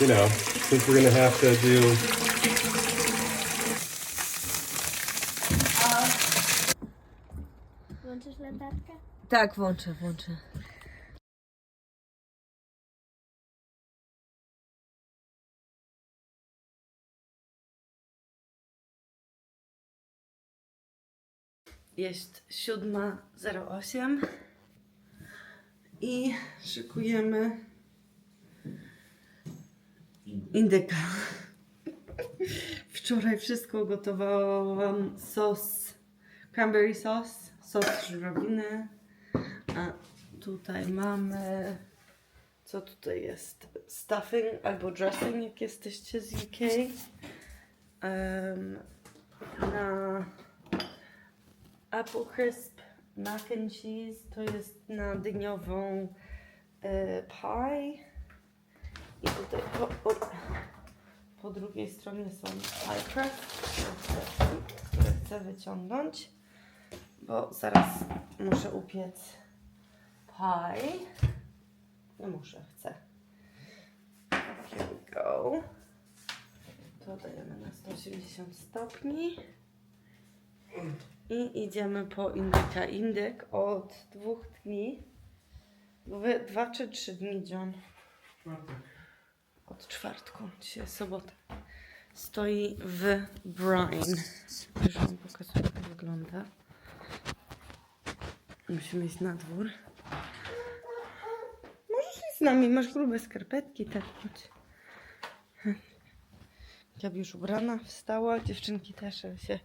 you know, since we're gonna have to do Włączysz latarkę? Tak, włączę, włączę. Jest 7.08 i szykujemy indyka. Wczoraj wszystko gotowałam. Sos, cranberry sos, sos żurawiny. A tutaj mamy, co tutaj jest? Stuffing albo dressing, jak jesteście z UK. Em, na Apple Crisp mac and cheese to jest na dyniową e, pie. I tutaj po, po, po drugiej stronie są crust, które chcę, wyciągnąć, bo zaraz muszę upiec pie. Nie muszę, chcę. Here we go. To dajemy na 180 stopni. I idziemy po indyka. Indyk od dwóch dni. Dwa, dwa czy trzy dni, John? Od czwartku. Dzisiaj jest sobota. Stoi w brine. Już wam pokazuję, jak wygląda. Musimy iść na dwór. Możesz iść z nami, masz grube skarpetki, tak chodź. Ja już ubrana, wstała, dziewczynki też się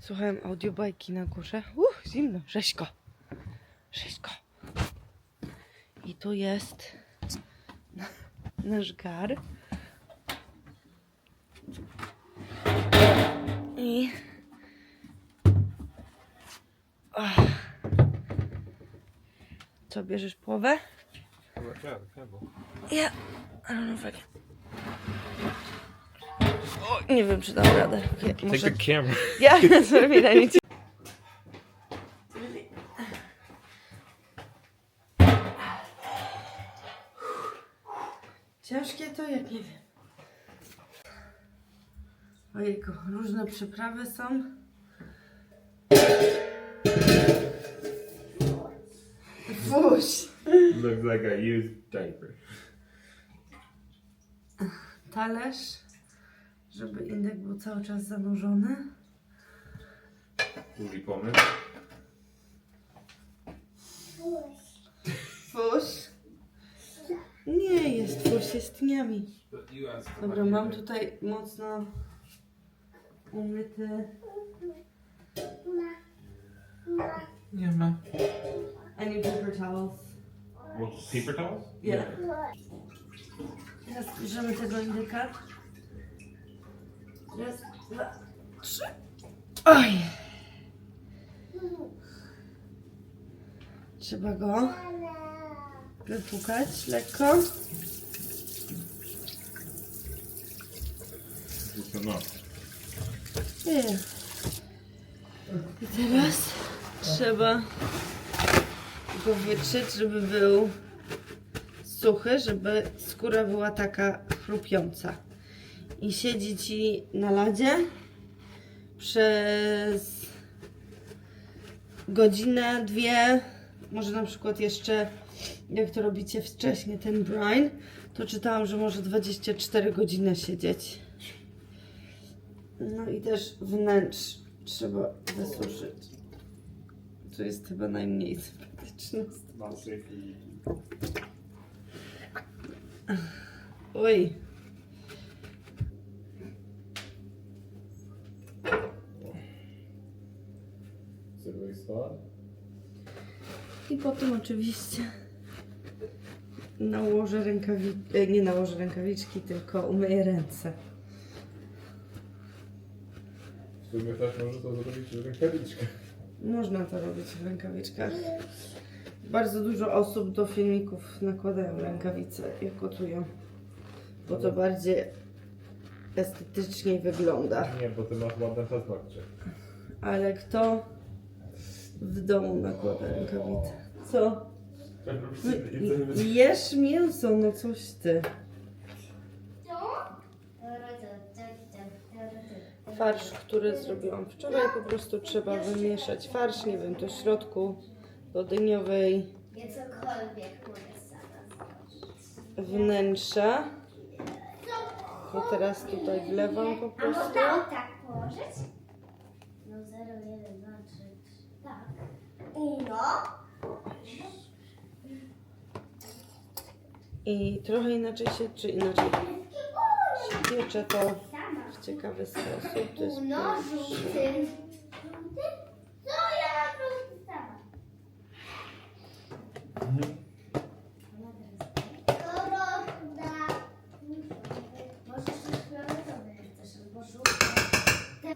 słuchałem audiobajki na górze. Uff, zimno, rzeźko. Rzeźko. I tu jest nasz gar. I Ach. Co, bierzesz połowę? Ja. Can. O, nie wiem, czy dam radę. Ja, Może... camera. Yeah, that's what I mean. I Ciężkie to jak nie wiem. Ojejku, różne przyprawy są. Fuś! Looks like a used diaper. Talerz, żeby indyk był cały czas zanurzony. Pomysł. Fuś? Nie jest fuś, jest niami. Dobra, mam tutaj mocno umyty. Nie ma. I need paper towels. Paper towels? Yeah. Teraz bierzemy tego indyka. Raz, dwa, trzy. Oj! Trzeba go wypukać lekko. I teraz trzeba go wytrzeć, żeby był suchy, żeby skóra była taka chrupiąca. I siedzi ci na ladzie przez godzinę, dwie, może na przykład jeszcze, jak to robicie wcześniej, ten brine, to czytałam, że może 24 godziny siedzieć. No i też wnętrz trzeba wysuszyć. To jest chyba najmniej sympatyczne. Oj. I potem oczywiście nałożę rękawiczki, nie nałożę rękawiczki, tylko umyję ręce. W sumie też może to zrobić w rękawiczkę. Można to robić w rękawiczkach. Bardzo dużo osób do filmików nakładają rękawice, jak gotują. Bo to bardziej estetycznie wygląda. Nie, bo ty masz ładne paznokcie. Ale kto w domu nakłada rękawice? Co? Jesz mięso, no coś ty. Farsz, który zrobiłam wczoraj, po prostu trzeba wymieszać farsz, nie wiem, do środku, do dyniowej wnętrza. To teraz tutaj wlewam po prostu. A można tak położyć? No 0, 1, 2, 3, tak. Uno. I trochę inaczej się, czy inaczej się piecze to w ciekawy sposób. To jest pierwszy.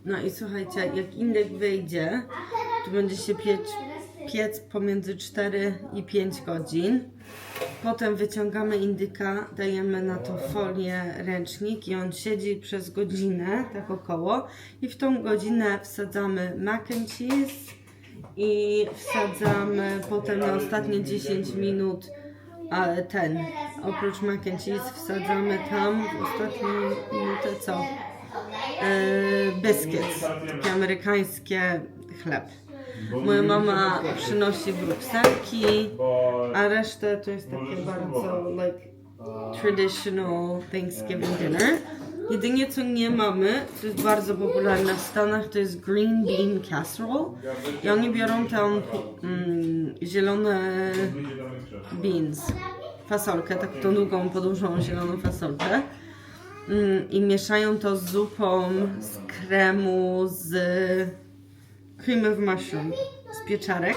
No i słuchajcie, jak indyk wyjdzie, to będzie się piec, piec pomiędzy 4 i 5 godzin. Potem wyciągamy indyka, dajemy na to folię, ręcznik i on siedzi przez godzinę, tak około. I w tą godzinę wsadzamy mac and cheese i wsadzamy potem na ostatnie 10 minut ale ten, oprócz mac and cheese wsadzamy tam w ostatnią minutę co? e, biscuits, takie amerykańskie chleb. Moja mama przynosi brukselki, a resztę to jest takie bardzo like traditional Thanksgiving dinner. Jedynie co nie mamy, co jest bardzo popularne w Stanach, to jest green bean casserole. I oni biorą tam mm, zielone mnie krzew. beans, fasolkę, tak tą długą, podłużną zieloną fasolkę. Mm, I mieszają to z zupą, z kremu, z cream of mushroom, z pieczarek.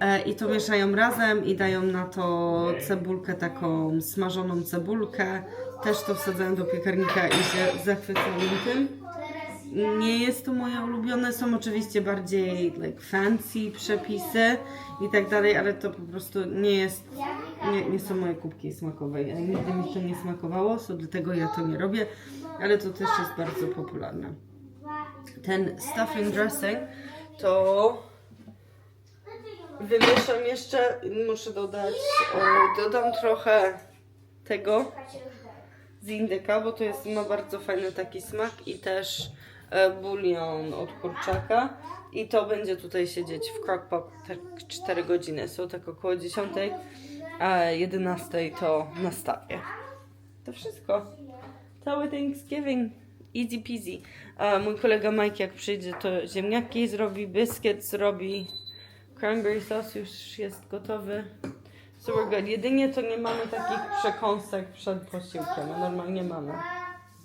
E, I to mieszają razem i dają na to cebulkę, taką smażoną cebulkę. Też to wsadzają do piekarnika i się zachwycają tym. Nie jest to moje ulubione, są oczywiście bardziej like, fancy przepisy i tak dalej, ale to po prostu nie jest, nie, nie są moje kubki smakowe. Ja, nigdy mi to nie smakowało, so dlatego ja to nie robię, ale to też jest bardzo popularne. Ten stuffing dressing to wymieszam jeszcze, muszę dodać, e, dodam trochę tego z indyka, bo to jest, ma bardzo fajny taki smak i też e, bulion od kurczaka i to będzie tutaj siedzieć w crockpot tak 4 godziny, są tak około 10, a 11 to nastawię. To wszystko. Cały Thanksgiving. Easy peasy. A mój kolega Mike jak przyjdzie to ziemniaki zrobi, biskit zrobi, cranberry sauce już jest gotowy. So we're good. Jedynie to nie mamy takich przekąsek przed posiłkiem, a normalnie mamy.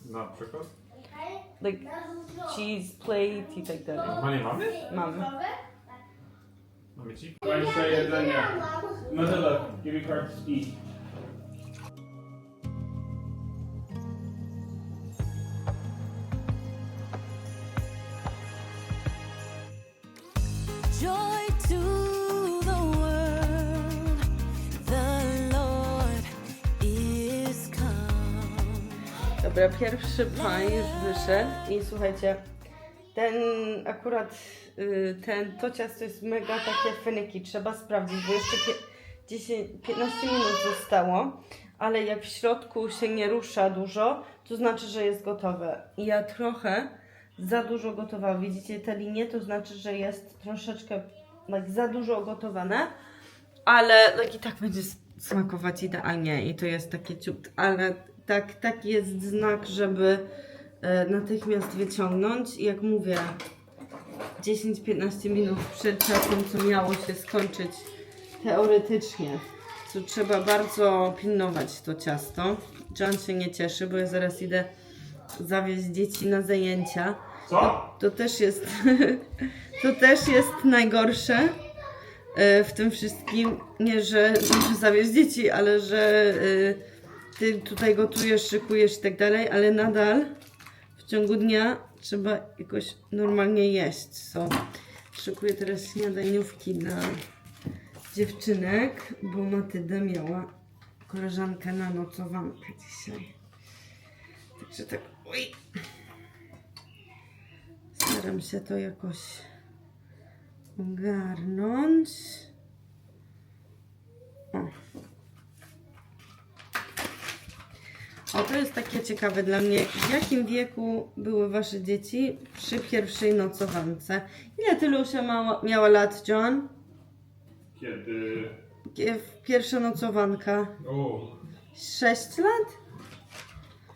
Na przykład? Like cheese plate i tak dalej. A nie mamy? Mamy. Mamy ci? Kończę jedzenie. No to look, give me cards eat. Dobra, pierwszy pan już wyszedł i słuchajcie, ten akurat, y, ten, to ciasto jest mega takie finicky, trzeba sprawdzić, bo jeszcze pie, 10, 15 minut zostało, ale jak w środku się nie rusza dużo, to znaczy, że jest gotowe. I ja trochę za dużo gotowałam, widzicie te linie, to znaczy, że jest troszeczkę like, za dużo gotowane, ale like, i tak będzie smakować idealnie i to jest takie ciut, ale tak, tak jest znak, żeby e, natychmiast wyciągnąć i jak mówię 10-15 minut przed czasem, co miało się skończyć teoretycznie, to trzeba bardzo pilnować to ciasto. John się nie cieszy, bo ja zaraz idę zawieźć dzieci na zajęcia. Co? To też jest, to też jest najgorsze e, w tym wszystkim. Nie, że muszę zawieźć dzieci, ale że e, ty tutaj gotujesz, szykujesz i tak dalej, ale nadal w ciągu dnia trzeba jakoś normalnie jeść. So, szykuję teraz śniadaniówki dla dziewczynek, bo Matylda miała koleżankę na nocowankę dzisiaj. Także tak, oj. Staram się to jakoś ogarnąć. O. O, to jest takie ciekawe dla mnie. W jakim wieku były wasze dzieci przy pierwszej nocowance? Ile Tylusia mała, miała lat, John? Kiedy... Kie- Pierwsza nocowanka. O, 6 lat?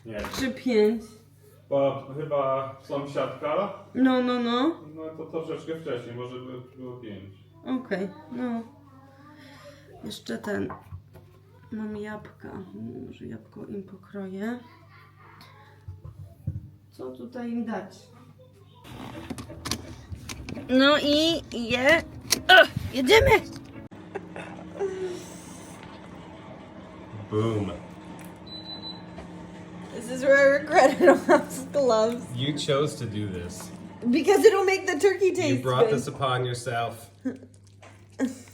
nie. Czy 5? Bo chyba sąsiadka, No, no, no. no to troszeczkę wcześniej, może by było pięć. Okej, no. Jeszcze ten. Mam jabłka. Może jabłko im pokroję. Co tutaj im dać? No i je. Ugh, jedziemy! Boom. This is where I regret I don't have gloves. You chose to do this. Because it'll make the turkey taste You brought good. this upon yourself.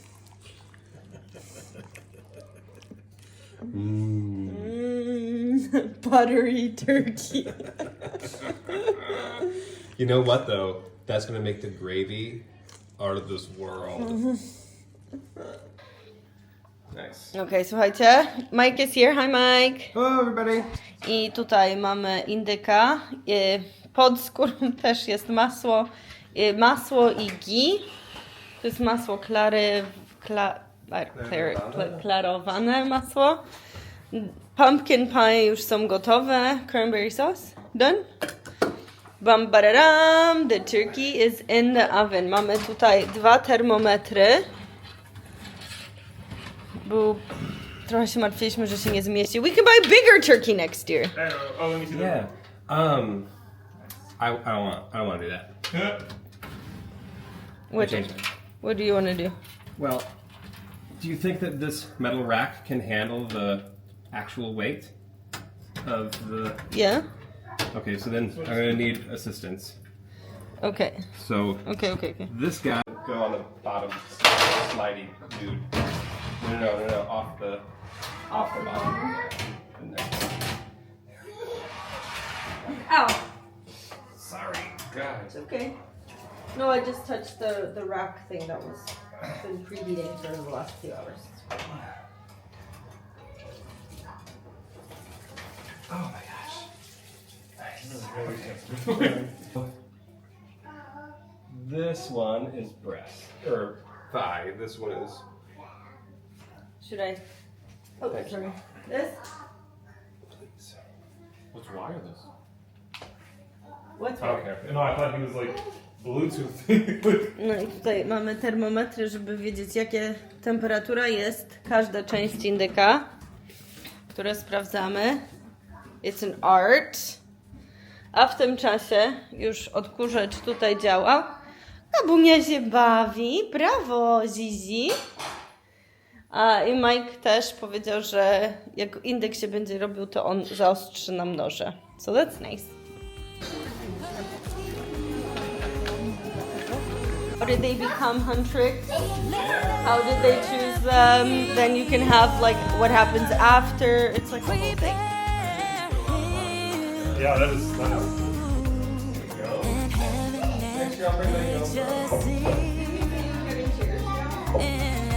Mm, buttery turkey. You know what though? That's gonna make the gravy out of this world. Nice. Okej, słuchajcie. Mike jest here. Hi Mike. Hello everybody. I tutaj mamy indyka. Pod skórą też jest masło. Masło i ghee. To jest masło klary, kla- klarowane masło. Pumpkin pie już są gotowe. Cranberry sauce. Done? Bam bararam. The turkey is in the oven. Mamy tutaj dwa termometry. Bo trochę się martwiliśmy, że się nie zmieści. We can buy a bigger turkey next year. Hey, oh, let me see Yeah. Um, I, I don't want. I don't want to do that. that. What, what do you want to do? Well, do you think that this metal rack can handle the actual weight of the? Yeah? Okay, so then I'm gonna need assistance. Okay. So Okay, okay, okay. This guy go on the bottom slidey dude. No, no, no, no, off the off the bottom. And there. Ow! Sorry, guys. It's okay. No, I just touched the, the rack thing that was been preheating for the last few hours. Oh my gosh. This one is breast or thigh. This one is. Should I? Oh, Thank you. sorry. This? Please. What's wireless? What's Okay. No, I thought he was like Bluetooth. No i tutaj mamy termometry, żeby wiedzieć jakie temperatura jest każda część indyka, które sprawdzamy. It's an art. A w tym czasie już odkurzacz tutaj działa. A Bunia się bawi. Brawo, Zizi. A i Mike też powiedział, że jak indyk się będzie robił, to on zaostrzy nam noże. So that's nice. How did they become Huntrix? How did they choose them? Then you can have like what happens after. It's like a whole thing. yeah, that is. That is. There you go. Make sure I'll bring that Just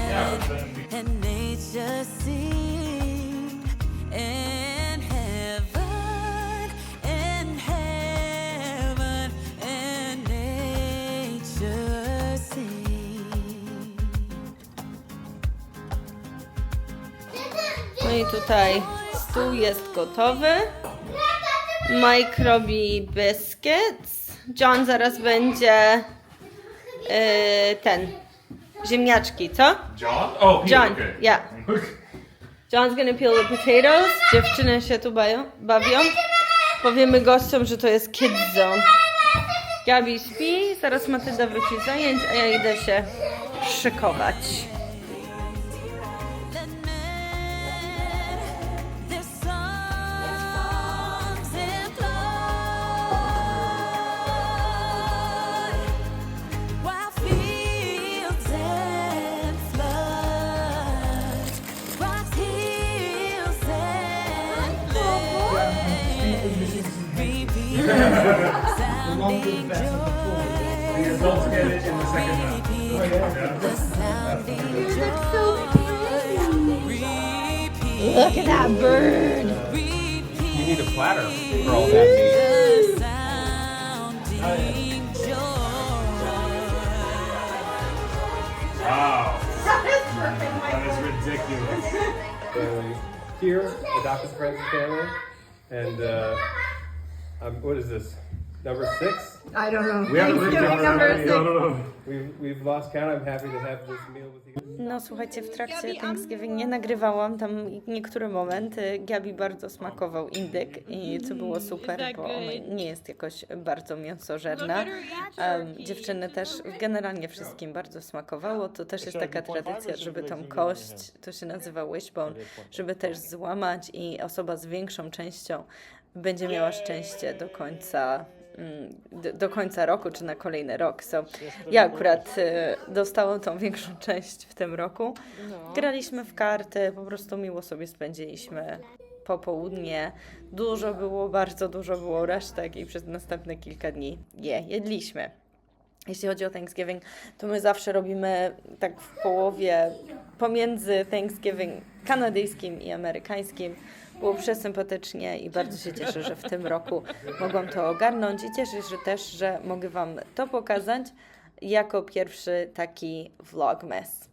Yeah, but then and nature sing i tutaj stół jest gotowy. Mike robi biscuits. John zaraz będzie yy, ten ziemniaczki, co? John. Oh, John, Okay. yeah. John's gonna peel the potatoes. Dziewczyny się tu bają, bawią. Powiemy gościom, że to jest kids zone. Gabi śpi, zaraz Matylda wróci z zajęć, a ja idę się szykować. Look at that bird. You need a platter for all that meat. Wow. That is ridiculous. family here, adopted friends and family, and uh, um, what is this? Number six. I don't know. We haven't looked at it. No, no, no. We've we've lost count. I'm happy to have this meal with you. No słuchajcie, w trakcie Thanksgiving nie nagrywałam tam niektóre momenty. Gabi bardzo smakował indyk i co było super, bo on nie jest jakoś bardzo mięsożerna. Um, dziewczyny też generalnie wszystkim bardzo smakowało. To też jest taka tradycja, żeby tą kość, to się nazywa wishbone, żeby też złamać i osoba z większą częścią będzie miała szczęście do końca mm, do, do końca roku, czy na kolejny rok. So, ja akurat e, dostałam tą większą część w tym roku. Graliśmy w karty, po prostu miło sobie spędziliśmy popołudnie. Dużo było, bardzo dużo było resztek i przez następne kilka dni je jedliśmy. Jeśli chodzi o Thanksgiving, to my zawsze robimy tak w połowie pomiędzy Thanksgiving kanadyjskim i amerykańskim. Było przesympatycznie i bardzo się cieszę, że w tym roku mogłam to ogarnąć i cieszę się też, że mogę Wam to pokazać jako pierwszy taki vlogmas.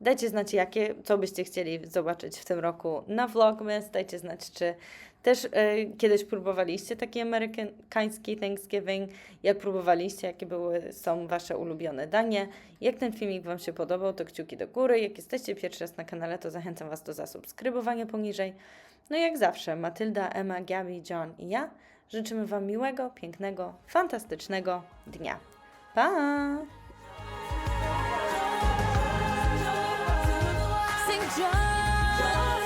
Dajcie znać, jakie, co byście chcieli zobaczyć w tym roku na Vlogmas. Dajcie znać, czy też e, kiedyś próbowaliście taki amerykański Thanksgiving. Jak próbowaliście, jakie były, są Wasze ulubione danie. Jak ten filmik Wam się podobał, to kciuki do góry. Jak jesteście pierwszy raz na kanale, to zachęcam Was do zasubskrybowania poniżej. No i jak zawsze, Matylda, Emma, Gabi, John i ja życzymy Wam miłego, pięknego, fantastycznego dnia. Pa! Sing joy.